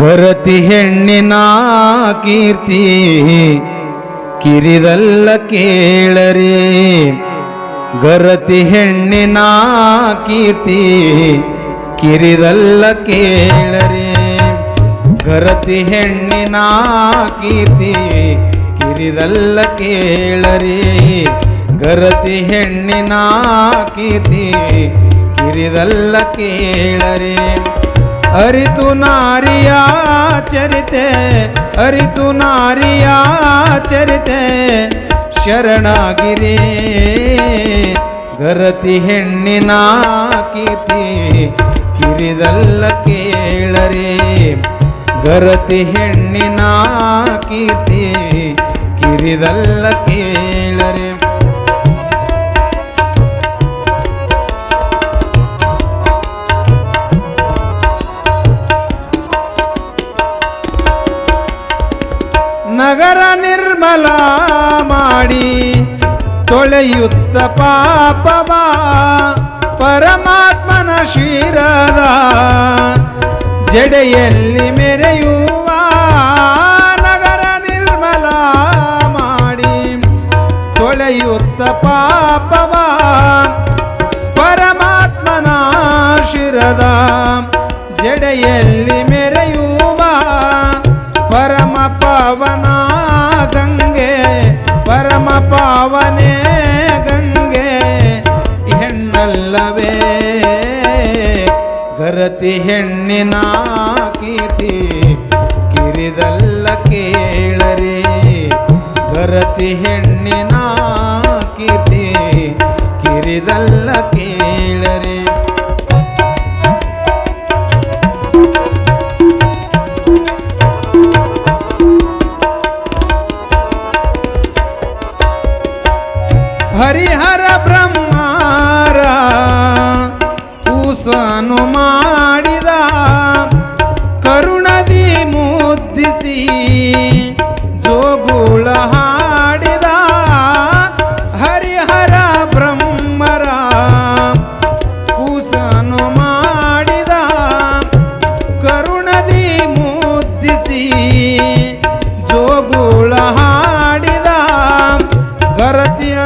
ಗರತಿ ಹೆಣ್ಣಿನ ಕೀರ್ತಿ ಕಿರಿದಲ್ಲ ಕೇಳರಿ. ಗರತಿ ಹೆಣ್ಣಿನ ಕೀರ್ತಿ ಕಿರಿದಲ್ಲ ಕೇಳರಿ. ಗರತಿ ಹೆಣ್ಣಿನ ಕೀರ್ತಿ ಕಿರಿದಲ್ಲ ಕೇಳರಿ. ಗರತಿ ಹೆಣ್ಣಿನ ಕೀರ್ತಿ ಕಿರಿದಲ್ಲ ಕೇಳರಿ. ಅರಿತು ನಾರಿಯ ಚರಿತೆ, ಅರಿತು ನಾರಿಯ ಚರಿತೆ. ಶರಣಾಗಿರಿ, ಗರತಿ ಹೆಣ್ಣಿನ ಕೀರ್ತಿ, ಕಿರಿದಲ್ಲ ಕೇಳರಿ. ಗರತಿ ಹೆಣ್ಣಿನ ಕೀರ್ತಿ, ಕಿರಿದಲ್ಲ ಕೇಳರಿ. ನಗರ ನಿರ್ಮಲ ಮಾಡಿ ತೊಳೆಯುತ್ತ ಪಾಪವ ಪರಮಾತ್ಮನ ಶಿರದ ಜಡೆಯಲ್ಲಿ ಮೆರೆಯುವ ಪಾವನೆ ಗಂಗೆ ಹೆಣ್ಣಲ್ಲವೇ? ಗರತಿ ಹೆಣ್ಣಿನ ಕೀರ್ತಿ ಕಿರಿದಲ್ಲ ಕೇಳರಿ. ಗರತಿ ಹೆಣ್ಣಿನ ಕೀರ್ತಿ ಕಿರಿದಲ್ಲ ಮುದ್ದಿಸಿ ಜೋಗುಳ ಹಾಡಿದ ಹರಿಹರ ಬ್ರಹ್ಮರ ಕೂಸನು ಮಾಡಿದ ಕರುಣದಿ ಮುದ್ದಿಸಿ ಜೋಗುಳ ಹಾಡಿದ ಗರತಿಯ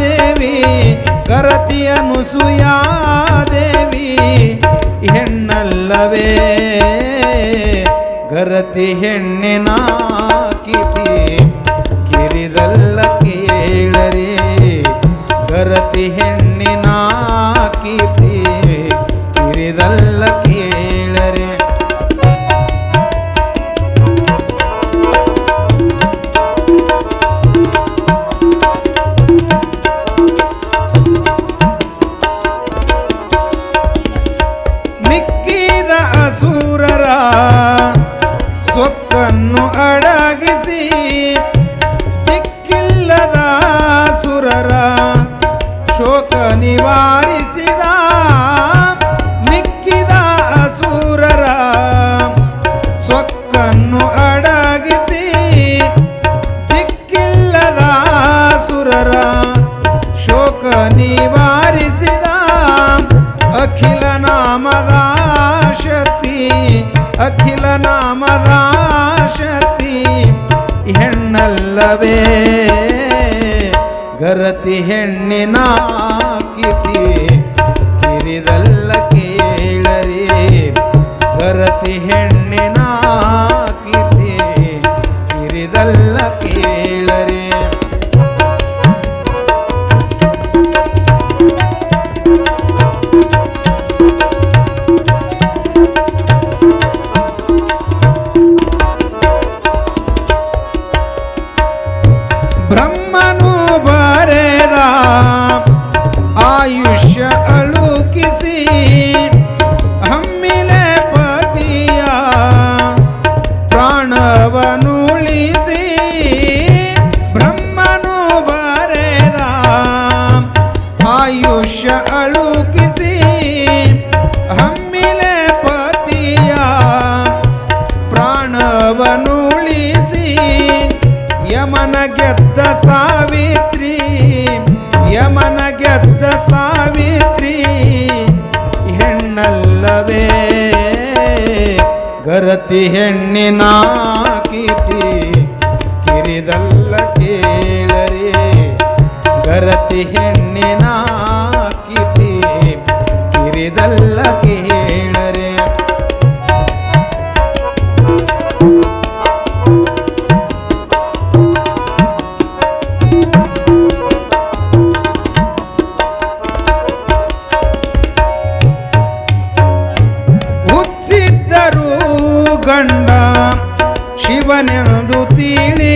ದೇವಿ ಗರತಿಯ ದೇವಿ ಹೆಣ್ಣಲ್ಲವೇ ಗರತಿ ಹೆಣ್ಣಿನ ಕಿತಿ ಕಿರಿದಲ್ಲ ಕೇಳರಿ. ಗರತಿ ಹೆಣ್ಣಿನ ಕಿತಿ ಕಿರಿದಲ್ಲ ಕೇಳರಿ. ಮಿಕ್ಕಿದ ಅಸುರರ ಸೊಕ್ಕನ್ನು ಅಡಗಿಸಿ ದಿಕ್ಕಿಲ್ಲದ ಸುರರ ಶೋಕ ನಿವಾರಿಸಿದ ಮಿಕ್ಕಿದ ಅಸುರರ ಸೊಕ್ಕನ್ನು ಅಡಗಿಸಿ ಹೆಣ್ಣಲ್ಲವೇ ಗರತಿ ಹೆಣ್ಣಿನ ಕಿತಿ ಪ್ರಾಣವನುಳಿಸಿ ಬ್ರಹ್ಮನು ಬರೆದ ಆಯುಷ್ಯ ಅಳುಕಿಸಿ ಹಮ್ಮಿಲೆ ಪತಿಯ ಪ್ರಾಣವನುಳಿಸಿ ಯಮನ ಗೆದ್ದ ಸಾವಿತ್ರಿ, ಯಮನ ಗೆದ್ದ ಸಾವಿತ್ರಿ, ಹೆಣ್ಣಲ್ಲವೇ, ಗರತಿ ಹೆಣ್ಣಿನ ಕಿರಿದಲ್ಲ ಕೇಳರಿ. ಗರತಿ ಹೆಣ್ಣಿನ ಕಿತಿ ಕಿರಿದಲ್ಲ ಕೇಳರೆ. ಹುಚ್ಚಿದ್ದರೂ ಗಂಡ ಶಿವನೆಂದು ತಿಳಿದ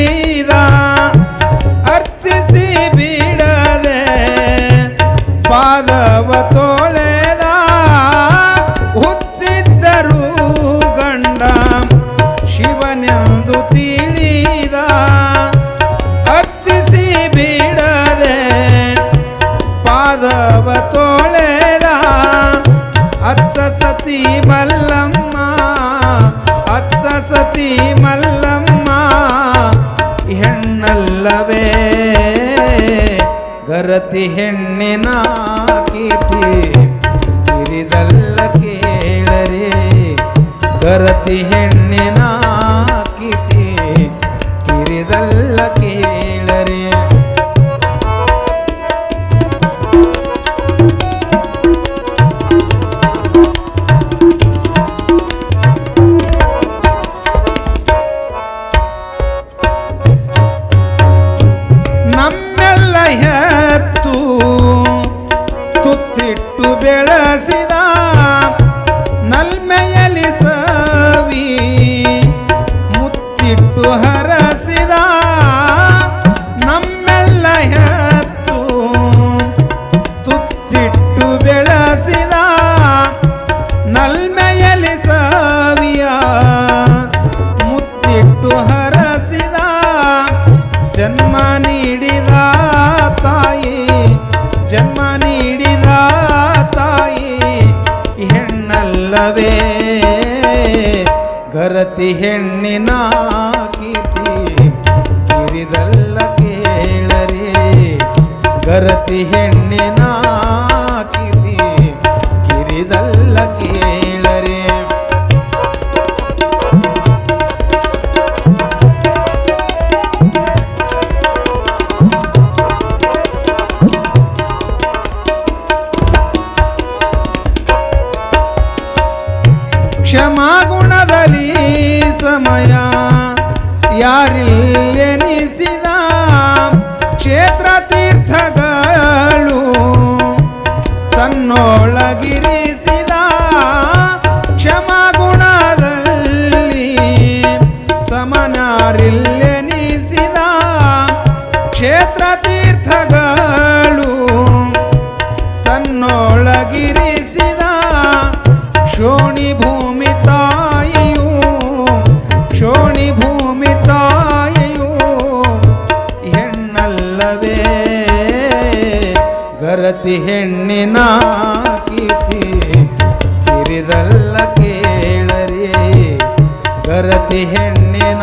ಶಿವನೆಂದು ತಿಳಿದ ಬಿಡದೆ ಪಾದವ ತೊಳೆದ, ಅಚ್ಚ ಸತಿ ಮಲ್ಲಮ್ಮ, ಅಚ್ಚ ಸತಿ ಮಲ್ಲಮ್ಮ ಹೆಣ್ಣಲ್ಲವೇ, ಗರತಿ ಹೆಣ್ಣಿನ ಕೀರ್ತಿ ಕಿರಿದಲ್ಲ ಕೇಳರೆ, ಗರತಿ ಹೆಣ್ಣಿನ ಜನ್ಮ ನೀಡಿದ ತಾಯಿ ಜನ್ಮ ನೀಡಿದ ತಾಯಿ ಹೆಣ್ಣಲ್ಲವೇ ಗರತಿ ಹೆಣ್ಣಿನ ಕೀರ್ತಿ ಕಿರಿದಲ್ಲ ಕೇಳರೆ ಗರತಿ ಹೆಣ್ಣಿನ ಕ್ಷಮಾಗುಣದಲ್ಲಿ ಸಮಯ ಯಾರಿಲ್ಲೆನಿಸಿದ ಕ್ಷೇತ್ರ ತೀರ್ಥಗಳು ತನ್ನೊಳಗಿರಿಸಿದ ಕ್ಷಮಾಗುಣದಲ್ಲಿ ಸಮನಾರಿಲ್ಲೆನಿಸಿದ ಕ್ಷೇತ್ರ ತೀರ್ಥಗಳು ತನ್ನೊಳಗಿರಿಸಿದ ಶೋಣಿ ಭೂಮಿ ತಾಯಿಯು ಶೋಣಿ ಭೂಮಿ ತಾಯಿಯು ಹೆಣ್ಣಲ್ಲವೇ ಗರತಿ ಹೆಣ್ಣಿನ ಕೀರ್ತಿ ಕಿರಿದಲ್ಲ ಕೇಳರಿ ಗರತಿ ಹೆಣ್ಣಿನ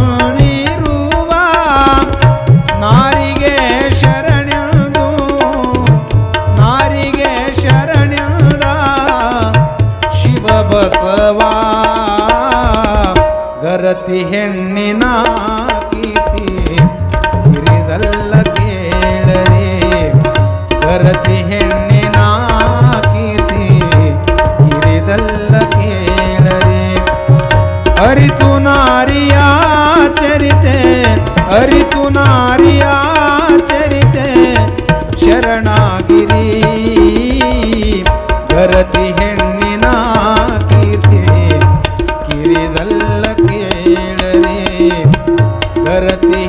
ಅರಿತು ನಾರಿಯ ಚರಿತೆ ಅರಿತು ನಾರಿಯ ಚರಿತೆ. ಶರಣಾಗಿರಿ ಭರತಿ ಹೆಣ್ಣಿನ ಕೀರ್ತಿ ಕಿರಿದಲ್ಲ ಕೇಳರೆ ಹೆಣ್ಣಿನ